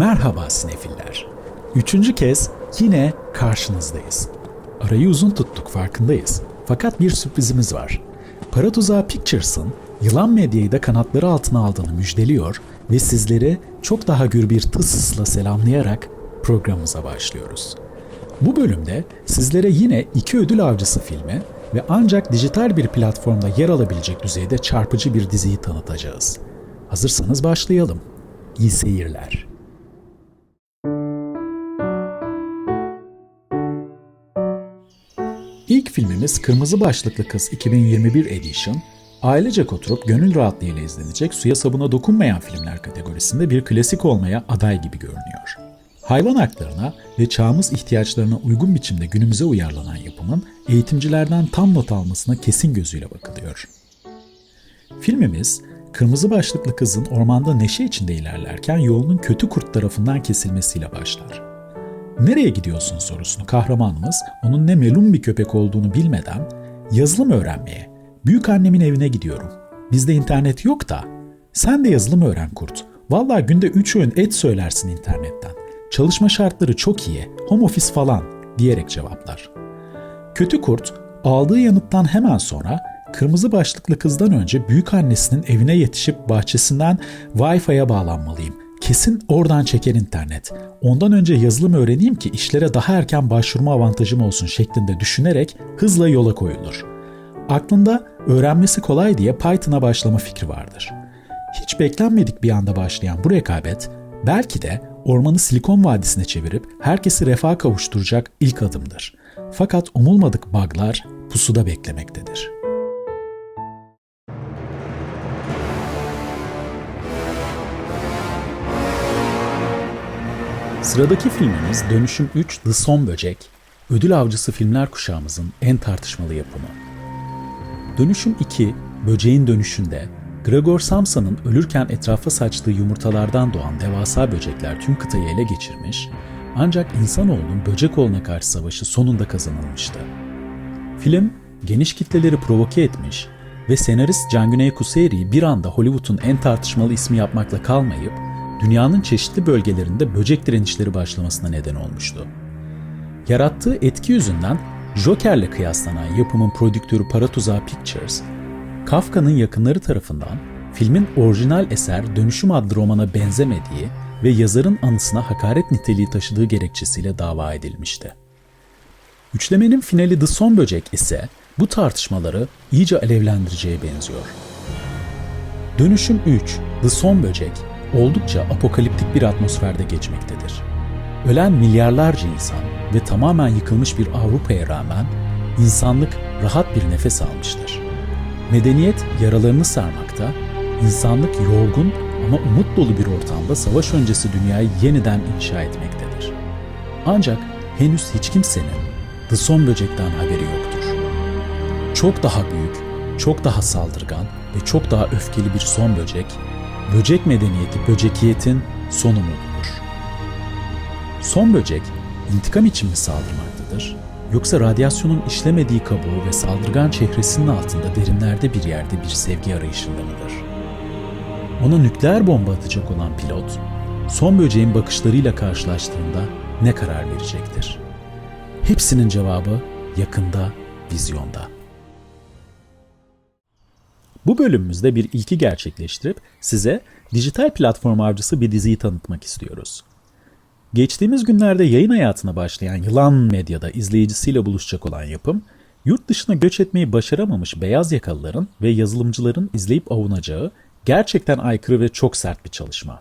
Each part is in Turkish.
Merhaba sinefiller. Üçüncü kez yine karşınızdayız. Arayı uzun tuttuk farkındayız. Fakat bir sürprizimiz var. Para Tuzağı Pictures'ın Yılan Medya'yı da kanatları altına aldığını müjdeliyor ve sizleri çok daha gür bir tısısla selamlayarak programımıza başlıyoruz. Bu bölümde sizlere yine iki ödül avcısı filmi ve ancak dijital bir platformda yer alabilecek düzeyde çarpıcı bir diziyi tanıtacağız. Hazırsanız başlayalım. İyi seyirler. Filmimiz Kırmızı Başlıklı Kız 2021 Edition, ailecek oturup gönül rahatlığıyla izlenecek suya sabuna dokunmayan filmler kategorisinde bir klasik olmaya aday gibi görünüyor. Hayvan haklarına ve çağımız ihtiyaçlarına uygun biçimde günümüze uyarlanan yapımın eğitimcilerden tam not almasına kesin gözüyle bakılıyor. Filmimiz, kırmızı başlıklı kızın ormanda neşe içinde ilerlerken yolunun kötü kurt tarafından kesilmesiyle başlar. Nereye gidiyorsun sorusunu kahramanımız onun ne melun bir köpek olduğunu bilmeden yazılım öğrenmeye, büyük annemin evine gidiyorum. Bizde internet yok da. Sen de yazılım öğren kurt. Vallahi günde 3 öğün et söylersin internetten. Çalışma şartları çok iyi, home office falan diyerek cevaplar. Kötü kurt aldığı yanıttan hemen sonra kırmızı başlıklı kızdan önce büyük annesinin evine yetişip bahçesinden Wi-Fi'ye bağlanmalıyım. Kesin oradan çeker internet. Ondan önce yazılım öğreneyim ki işlere daha erken başvurma avantajım olsun şeklinde düşünerek hızla yola koyulur. Aklında öğrenmesi kolay diye Python'a başlama fikri vardır. Hiç beklenmedik bir anda başlayan bu rekabet belki de ormanı Silikon Vadisi'ne çevirip herkesi refaha kavuşturacak ilk adımdır. Fakat umulmadık bug'lar pusuda beklemektedir. Sıradaki filmimiz Dönüşüm 3 The Son Böcek, ödül avcısı filmler kuşağımızın en tartışmalı yapımı. Dönüşüm 2, Böceğin Dönüşünde, Gregor Samsa'nın ölürken etrafa saçtığı yumurtalardan doğan devasa böcekler tüm kıtayı ele geçirmiş, ancak insanoğlunun böcek olana karşı savaşı sonunda kazanılmıştı. Film, geniş kitleleri provoke etmiş ve senarist Can Güney Kuseri'yi bir anda Hollywood'un en tartışmalı ismi yapmakla kalmayıp, dünyanın çeşitli bölgelerinde böcek direnişleri başlamasına neden olmuştu. Yarattığı etki yüzünden Joker'le kıyaslanan yapımın prodüktörü Para Tuzağı Pictures, Kafka'nın yakınları tarafından filmin orijinal eser Dönüşüm adlı romana benzemediği ve yazarın anısına hakaret niteliği taşıdığı gerekçesiyle dava edilmişti. Üçlemenin finali The Son Böcek ise bu tartışmaları iyice alevlendireceğe benziyor. Dönüşüm 3, The Son Böcek, oldukça apokaliptik bir atmosferde geçmektedir. Ölen milyarlarca insan ve tamamen yıkılmış bir Avrupa'ya rağmen insanlık rahat bir nefes almıştır. Medeniyet yaralarını sarmakta, insanlık yorgun ama umut dolu bir ortamda savaş öncesi dünyayı yeniden inşa etmektedir. Ancak henüz hiç kimsenin The Son Böcek'ten haberi yoktur. Çok daha büyük, çok daha saldırgan ve çok daha öfkeli bir son böcek, böcek medeniyeti böcekiyetin son umududur. Son böcek intikam için mi saldırmaktadır? Yoksa radyasyonun işlemediği kabuğu ve saldırgan çehresinin altında derinlerde bir yerde bir sevgi arayışında mıdır? Ona nükleer bomba atacak olan pilot, son böceğin bakışlarıyla karşılaştığında ne karar verecektir? Hepsinin cevabı yakında, vizyonda. Bu bölümümüzde bir ilki gerçekleştirip size dijital platform avcısı bir diziyi tanıtmak istiyoruz. Geçtiğimiz günlerde yayın hayatına başlayan Yılan Medya'da izleyicisiyle buluşacak olan yapım, yurt dışına göç etmeyi başaramamış beyaz yakalıların ve yazılımcıların izleyip avunacağı gerçekten aykırı ve çok sert bir çalışma.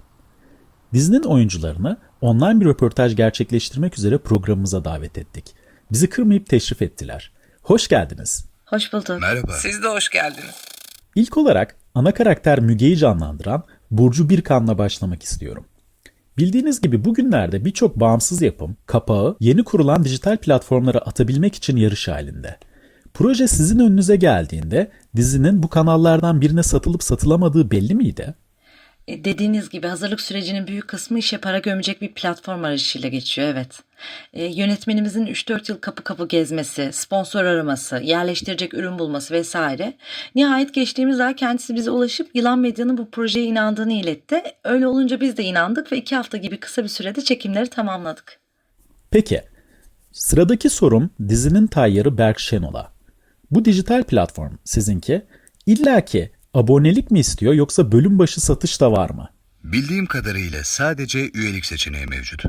Dizinin oyuncularını online bir röportaj gerçekleştirmek üzere programımıza davet ettik. Bizi kırmayıp teşrif ettiler. Hoş geldiniz. Hoş bulduk. Merhaba. Siz de hoş geldiniz. İlk olarak ana karakter Müge'yi canlandıran Burcu Birkan'la başlamak istiyorum. Bildiğiniz gibi bugünlerde birçok bağımsız yapım, kapağı yeni kurulan dijital platformlara atabilmek için yarış halinde. Proje sizin önünüze geldiğinde dizinin bu kanallardan birine satılıp satılamadığı belli miydi? E, Dediğiniz gibi hazırlık sürecinin büyük kısmı işe para gömecek bir platform arayışıyla geçiyor evet. E, yönetmenimizin 3-4 yıl kapı kapı gezmesi, sponsor araması, yerleştirecek ürün bulması vesaire. Nihayet geçtiğimiz ay kendisi bize ulaşıp Yılan Medya'nın bu projeye inandığını iletti. Öyle olunca biz de inandık ve 2 hafta gibi kısa bir sürede çekimleri tamamladık. Peki, sıradaki sorum dizinin tayyarı Berk Şenol'a. Bu dijital platform sizinki illaki abonelik mi istiyor yoksa bölüm başı satış da var mı? Bildiğim kadarıyla sadece üyelik seçeneği mevcut.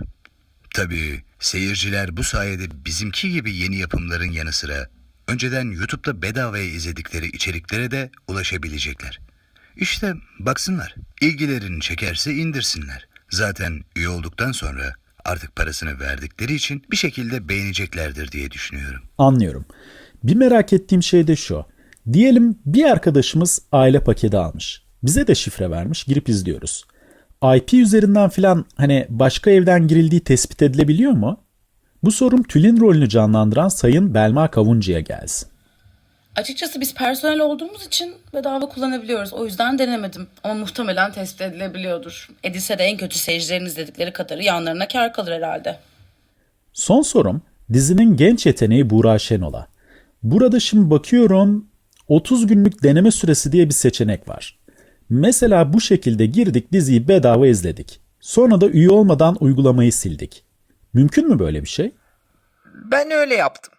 Tabii seyirciler bu sayede bizimki gibi yeni yapımların yanı sıra önceden YouTube'da bedavaya izledikleri içeriklere de ulaşabilecekler. İşte baksınlar, ilgilerini çekerse indirsinler. Zaten üye olduktan sonra artık parasını verdikleri için bir şekilde beğeneceklerdir diye düşünüyorum. Anlıyorum. Bir merak ettiğim şey de şu. Diyelim bir arkadaşımız aile paketi almış. Bize de şifre vermiş, girip izliyoruz. IP üzerinden filan hani başka evden girildiği tespit edilebiliyor mu? Bu sorum Tülin rolünü canlandıran Sayın Belma Kavuncu'ya gelsin. Açıkçası biz personel olduğumuz için bedava kullanabiliyoruz. O yüzden denemedim. Ama muhtemelen tespit edilebiliyordur. Edilse de en kötü seyircilerin izledikleri kadarı yanlarına kar kalır herhalde. Son sorum dizinin genç yeteneği Buğra Şenol'a. Burada şimdi bakıyorum 30 günlük deneme süresi diye bir seçenek var. Mesela bu şekilde girdik diziyi bedava izledik. Sonra da üye olmadan uygulamayı sildik. Mümkün mü böyle bir şey? Ben öyle yaptım.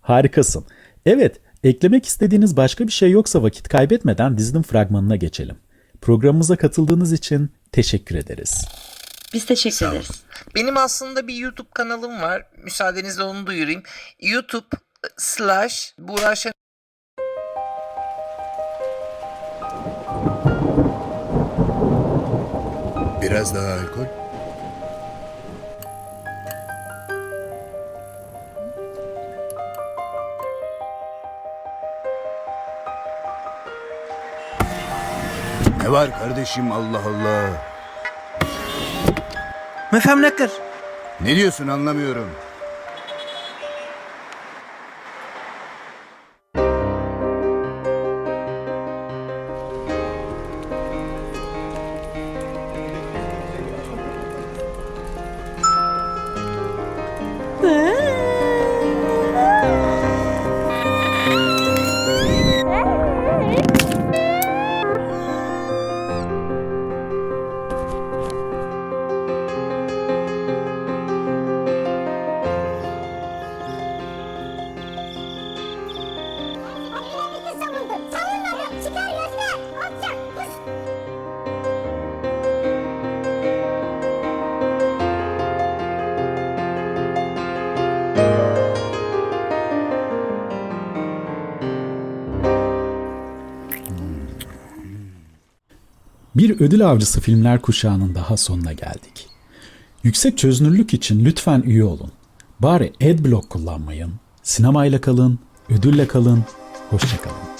Harikasın. Evet, eklemek istediğiniz başka bir şey yoksa vakit kaybetmeden dizinin fragmanına geçelim. Programımıza katıldığınız için teşekkür ederiz. Biz teşekkür ederiz. Benim aslında bir YouTube kanalım var. Müsaadenizle onu duyurayım. YouTube slash Buğra Biraz daha alkol. Ne var kardeşim Allah Allah. Müfemlektir. Ne diyorsun anlamıyorum. He? Bir ödül avcısı filmler kuşağının daha sonuna geldik. Yüksek çözünürlük için lütfen üye olun. Bari adblock kullanmayın. Sinemayla kalın, ödülle kalın, hoşçakalın.